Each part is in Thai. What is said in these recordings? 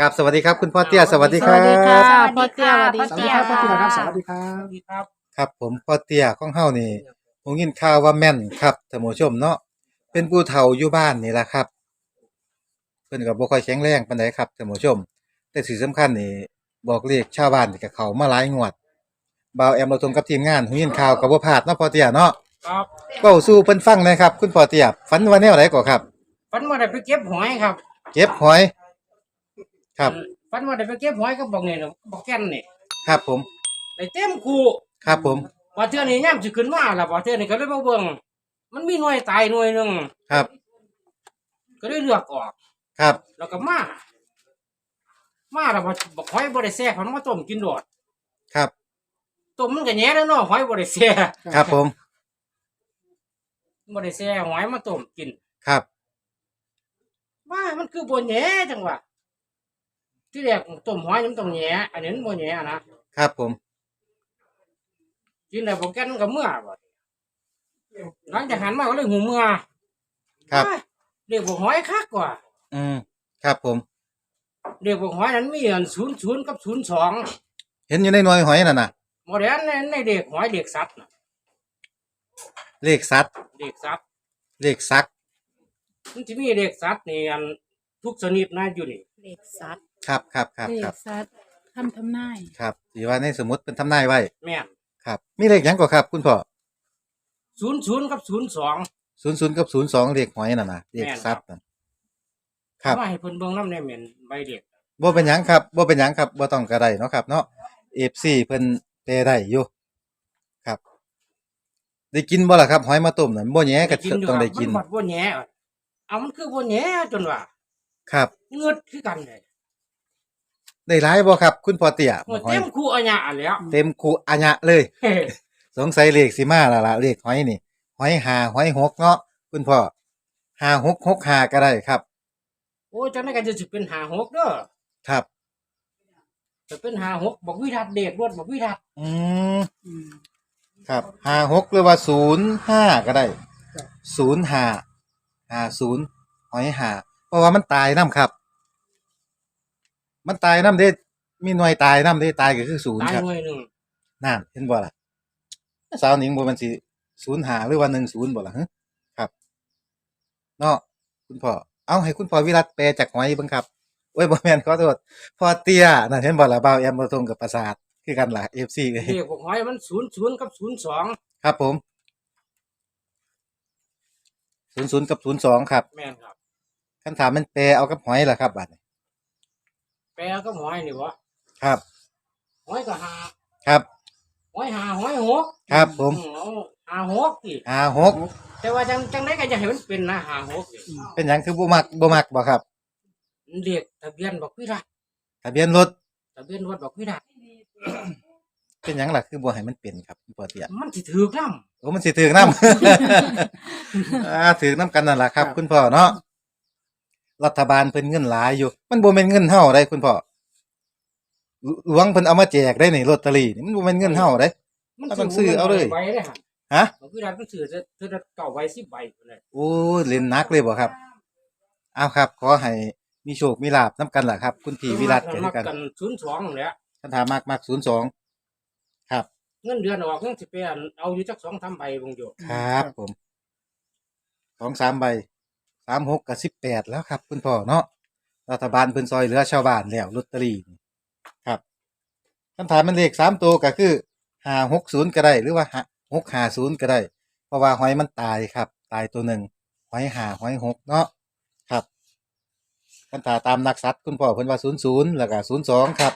กับสวัสดีครับ คุณพ่อเตี้ยสวัสดีคสรัวัสดีค่ะบพ่อเตี้ยสวัสดีสวัสดีครับพ่อเตี้ยครับสวัสดีครับครับ ครับผมพ่อเตี้ยของเฮานี่ผมยินข่าวว่าแม่นครับท่านผู้ชมเนาะเป็นผู้เฒ่าอยู่บ้านนี่แหละครับ เพิ่นก็บ่ค่อยแข็งแรงปานใดครับท่านผู้ชม แต่สิ่งสำคัญนี่บอกเลขชาวบ้านนี่ก็เข้ามาหลายงวดบ่าวแอมเราทงกับทีมงานหูยินข่าวก็บ่พลาดเนาะพ่อเตี้ยเนาะครับเว้าสู่เพิ่นฟังหนะครับ คุณพ่อเตี้ยฝันว่าแนวไหนก่อครับ ฝันว่าได้ไปเก็บหอยครับ เก็บหอย ครับ ฝันว่าได้ไปเก็บหอยก็บอกเนี่ยบอกแก่นนี่ครับผมได้เต็มคูครับผมว่าเทื่อนี้ย่ำสิขึ้นมาล่ะว่าเทื่อนี้ก็เลยมาเบิ่งมันมีหน่วยตายหน่วยหนึงครับ ก็เลยเลือกออก ครับแล้วก็มามาแล้วบ่บอกหอยบ่ได้แซ่มันมาต้มกินโดดครับต้มมันก็แหน่แล้วเนาะหอยบ่ได้แซ่ครับผมบ่ได้แซ่หอยมาต้มกินครับว่ามันคือบ่แหน่จังหวะ ที่แรกต้มหอยนี่มันต้องแหน่อันนี้มันบ่แหน่นะครับผม กินแล้วบ่แก่นมันก็เมื่อบ่หลังจากหันมาก็เลยหูเมื่อครับว้ายเรียกบ่หอยคักกว่า อืมครับผม เรียกบ่หอยนั้นมีอัน00กับ02เห็นอยู่ในหน่วยหอยนั่นน่ะบ่ได้อันในในเด็กหอยเด็กสัตว์น่ะเลขสัตว์เด็กสัตว์เลขซัก มันสิมีเด็กสัตว์นี่อันทุกชนิดนะอยู่นี่เลขสัตว์ ครับครับครับเลครัขบสัตว์ทำทำนายครับสีว่าในสมุดเป็นทำนายไว้แม่นครับ มีเลขหยังก่อครับ คุณพ่อ00กับ02ศูนย์ศูนย์กับศูนย์สองเลขหอยนั่นน่ะเลขซัตว์นั่นครับเอามาให้เพิ่นเบิ่งนำได้แม่นใบเด็กบ่เป็นหยังครับบ่เป็นหยังครับบ่ต้องกระไดเนาะครับ เนาะ FC เพิ่นแปลได้อยู่ครับ ได้กินบ่ล่ะครับหอยมาต้มนั่นบ่แหย่ก็ยู่ต้องได้กิน มันหมดบ่แหน่เอามันคือบ่แหน่จนว่าครับ เงือดคือกันเลย ได้หลายบ่ครับ คุณพ่อเตี้ยหมดหอยเต็มคูอัญญะแล้ว เต็มคูอัญะเลยเฮ้สงสัยเลขสิมาและล่ะเลขหอยนี่หอยหาหอยหกเนาะคุณพ่อหาหกหกหาก็ได้ครับ โอ้ยจังได๋ก็จะสิเป็น56เด้อครับจะเป็น56บอกวิทัดเด็กรวดบอกวิทัดอืมครับหาหกหรือว่าศูนย์ห้าก็ได้ศูนย์ห้าหาศูนย์หอยหาเพราะว่ามันตายน้ำครับ มันตายน้ำเด้มีหน่วยตายน้ำเด้ตายก็คือศูนย์ตายครับหน่วยหนึงนั่นเห็นบ่ล่ะสาวหนิงบ่มันสิศูนย์หาหรือว่าหนึ่งศูนย์บ่ล่ะฮะครับเนาะคุณพ่อเอาให้คุณพ่อวิรัตแปลจากหอยเบิ่งครับโอ้ยบ่แม่นขอโทษพ่อเตี้ยนั่นเห็นบ่ล่ะบ่าวแอมบ่ตรงกับประสาทคือกันล่ะ FC เลยเด็กบอกหอยมัน00กับ02ครับผมศูนย์ศูนย์กับศูนย์สองครับแม่นครับคันถามมันแปลเอากับหอยล่ะครับบัดนี้ แปลก็หอยนี่บ่ครับหอยก็หาครับหอยหาหอยหกครับผม อืเอาหาหกสิหาหกแต่ว่าจังจังได๋ก็จะให้มันเป็นนะหาหกนี่เป็นหยังคือบ่มักบ่มักบ่ครับเด็กทะเบียนบอกวิทัดทะเบียนรถทะเบียนรถบอกวิทัดเป็นหยังล่ะคือบ่ให้มันเป็นครับคุณพ่อเตี้ยมันสิถือกนำโอ้มันสิถึกน้ำ อ่าถึกน้ำกันนั่นล่ะครับ คุณพ่อเนาะ รัฐบาลเพิ่นเงินหลายอยู่ มันบ่แม่นเงินเฮาได้คุณพ่อหลหลวงเพิ่นเอามาแจกได้นี่ลอตเตอรี่นี่มันบ่แม่นเงินเฮาได้ มันเอาหนังสือเอาเลยใบเลยฮะฮะบอกวิทัดมันถือจะถือจะเก่าใบ10ใบพุ่นเลยโอ้ยเล่นหนักเลยบ่ครับเอาครับ ขอให้มีโชคมีลาบนํกันล่ะครับ คุณพี่วิรัตก็มัคือกันกัน02นั่นแหละคันถามมักมัก02ครับเงินเดือนออกยังสิไปอันเอาอยู่จัก2-3ใบบงอยู่ครับ ผมสองสามใบ สามหกกับสิบแปดแล้วครับ คุณพ่อเนาะรัฐบาลเพิ่นซอยเหลือชาวบ้านแล้วลอตเตอรี่นี่ครับคำถามมันเลขสามตัวก็คือห้าหกศูนย์ก็ได้ หรือว่าหกห้าศูนย์ก็ได้ เพราะว่าหอยมันตายครับ ตายตัวหนึ่งหอยห้าหอยหกเนาะครับคันถาตามนักสัตว์คุณพ่อเพิ่นว่าศูนย์ศูนย์แล้วก็ศูนย์สองครับ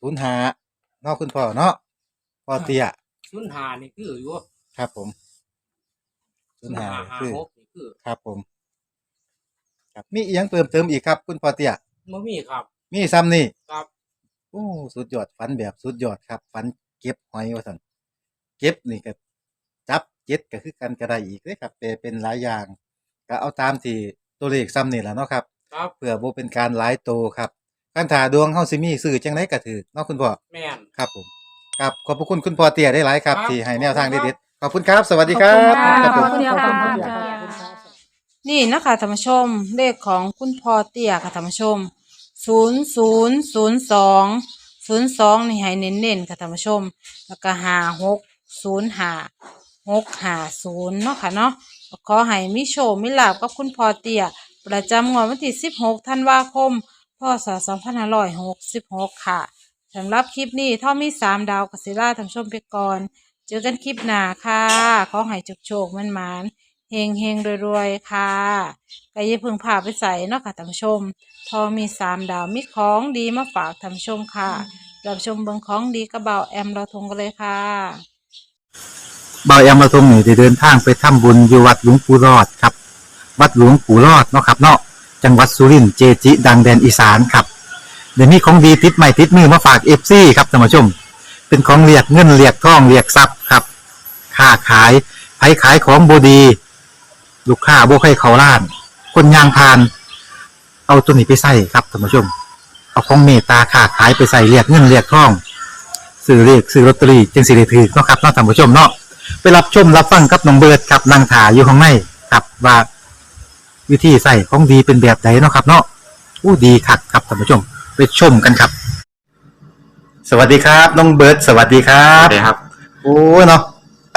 ศูนย์ห้าเนาะคุณพ่อเนาะพ่อเตี้ย05นี่คืออยู่ครับผมศูนย์ห้าคือ0556นี่ คือครับผม ครับมีอีกยังเติมเติมอีกครับ คุณพ่อเตี้ยบ่มีครับ มีซ้ำนี่ครับ โอ้สุดยอดฝันแบบสุดยอดครับฝันเก็บหอยว่าสันเก็บนี่ก็จับเจ็ดก็คือกันกระไดอีกเลยครับแต่เป็นหลายอย่าง ก็เอาตามที่ตัวเลขซ้ำนี่แหละเนาะครับ ครับ เพื่อบ่เป็นการหลายโตครับการถาดวงเฮาสิมีสื่อจังไดก็ถือเนาะคุณพ่อ แม่น ครับผมครับขอบพระคุณคุณพ่อเตี้ยได้หลายครับ ครับที่ให้แนวทางเด็ดๆขอบคุณครับ สวัสดีครับ ขอบคุณครับผมค่ะ ขอบคุณค่ะค่ะ นี่นะคะธรรมชม เลขของคุณพ่อเตี้ยค่ะธรรมชมศูนย์ศูนย์ศูนย์สองศูนย์สองนี่ให้เน้นๆค่ะท่านผู้ชม แล้วก็หาหกศูนย์หาหกหาศูนย์เนาะค่ะเนาะขอให้มิโชคมิลาบกับคุณพ่อเตี้ยประจำงวดวันที่สิบหกธันวาคมพศสองพันห้าร้อยหกสิบหกค่ะสำหรับคลิปนี้ท่อมีสามดาวกัสิล่าท่านผู้ชมไปก่อน เจอกันคลิปหน้าค่ะ ขอให้จุกโชคมันมาน เฮงเฮงรวยๆ ค่ะก็อย่าพึ่งพาไปใส่เนาะค่ะท่านชมทอมีสามดาวมีของดีมาฝากท่านชมค่ะรับชมเบิงของดีกระเบาแอมเราทงกันเลยค่ะเบาแอมมาตรงนี้ได้เดินทางไปทำบุญอยู่วัดหลวงปู่รอดครับ วัดหลวงปู่รอดเนาะครับเนาะจังหวัดสุรินทร์เจจิ ดังแดนอีสานครับเดี๋ยวนี้ของดีติดใหม่ติดมือมาฝากเอฟซีครับท่านผู้ชม เป็นของเรียกเงินเรียกทองเรียกทรัพย์ครับค้าขายไผขายของบดี ลูกค้าบ่ใครเขาล้าน คนยางพาน เอาตัวนี้ไปใส่ครับท่านผู้ชม เอาของเมตตาค้าขายไปใส่เรียกเงินเรียกทองซื้อเรียกซื้อลอตเตอรี่จึงสิได้ถือเนาะครับเนาะท่านผู้ชมเนาะไปรับชมรับฟังกับน้องเบิร์ดครับนางถาอยู่ข้างในครับว่าวิธีใส่ของดีเป็นแบบไหนเนาะครับ เนาะอู้ดีคักครับท่านผู้ชม ไปชมกันครับ สวัสดีครับน้องเบิร์ดสวัสดีครัครับบครับ โอ้เนาะ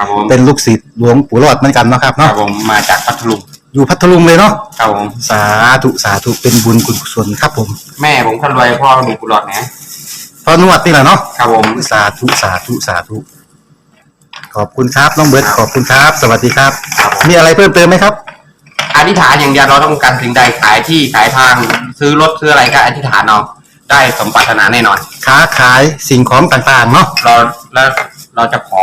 ครับผมเป็นลูกศิษย์หลวงปู่รอดเหมือนกันเนาะครับครัเนาะบผมมาจากพัทลุงอยู่พัทลุงเลยเนาะครับผมสาธุสาธุเป็นบุญกุศลครับผมแม่ผมคนรวยพ่อมีกุหลาบนะพอนวดนี่แหละเนาะครับผม สาธุสาธุสาธุขอบคุณครับน้องเบิร์ดขอบคุณครับ สวัสดีครับ ครับผมมีอะไรเพิ่มเติมไหมครับ อธิษฐานอย่างเดียวเราต้องการสิ่งใดขายที่ขายทางซื้อรถซื้ออะไรก็อธิษฐานเอาได้สมปรารถนาแน่นอน ค้าขายสิ่งของต่างๆเนาะเราแล้วเราจะขอ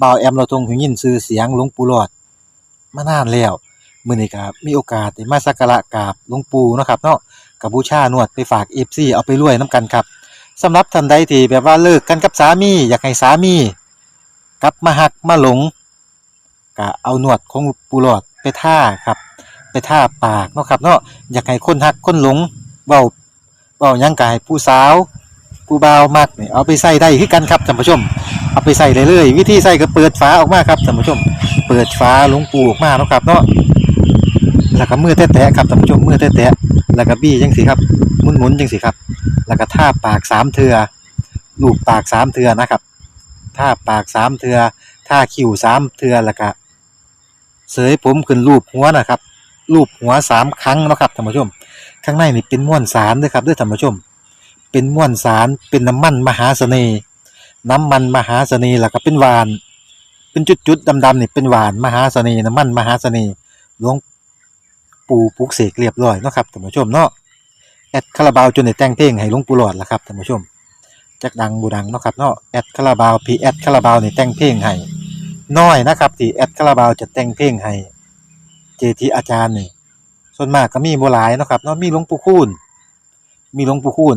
บ่าวแอมเราทรงหูยินชื่อเสียงหลวงปู่หลอดมานานแล้วมื้อนี้ก็มีโอกาสได้มาสักการะกราบหลวงปู่เนาะครับเนาะกับบูชานวดไปฝาก FC เอาไปรวยนํกันครับสำหรับท่านใดที่แบบว่าเลิกกันกับสามี อยากให้สามีกลับมาหักมาหลงก็เอาหนวดของปูหลอดไปท่าครับ ไปท่าปากเนาะครับเนาะอยากให้คนหักคนหลงเว้าเว้ายังกายผู้สาว ผู้บ่าวมักนี่เอาไปใส่ได้คือกันครับท่านผู้ชม เอาไปใส่ได้เลย วิธีใส่ก็เปิดฝาออกมาครับท่านผู้ชม เปิดฝาลวงปูออกมาเนาะครับเนาะแล้วก็มือแตะๆครับท่านผู้ชมมือแตะๆแล้วก็บี้จังสิครับหมุนๆจังสิครับ แล้วก็ท่าปากสามเทือลูบปากสามเทือนะครับท่าปากสามเทือท่าคิ้วสามเทือแล้วก็เสยผมขึ้นรูปหัวนะครับรูปหัวสามครั้งเนาะครับท่านผู้ชม ข้างในนี่เป็นม้วนสารด้วยครับด้วยท่านผู้ชม เป็นม้วนสารเป็นน้ำมันมหาเสน่ห์ น้ำมันมหาเสน่ห์แล้วก็เป็นหวาน เป็นจุดๆดำๆนี่เป็นหวานมหาเสน่ห์น้ำมันมหาเสน่ห์หลวงปู่ปลุกเสกเรียบร้อยเนาะครับท่านผู้ชมเนาะแอดคาราบาวจนได้แต่งเพลงให้หลวงปู่หลอดล้วครับท่านผู้ชมจักดังบูดังเนาะครับเนาะแอดคาราบาวพีแอดคาราบาวนี่แต่งเพลงให้น้อยนะครับที่แอดคาราบาวจะแต่งเพลงให้เจทีอาจารย์นี่ส่วนมากก็มีบ่หลายเนาะครับเนาะมีหลวงปู่คูณมีหลวงปู่คูณ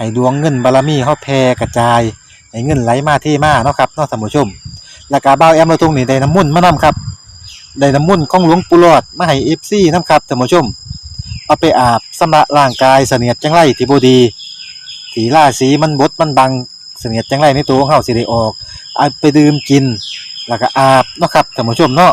ให้ดวงเงินบารมีเฮาแผ่กระจาย ให้เงินไหลมาเทมาเนาะครับเนาะท่านผู้ชม แล้วก็เบาแอมเราทงนี่ได้น้ำมุ่นต์มานํครับได้น้ำมุ่นต์ของหลวงปู่หลอดมาให้เอฟซีนํครับท่านผู้ชม เอาไปอาบสำระร่างกายเสนียดจังไรที่บดีสีล่าสีมันบดมันบังเสนียดจังไรในตัวของเฮาสิได้ออกเอาไปดื่มกิน แล้วก็อาบเนาะครับท่านผู้ชมเนาะ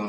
คุณ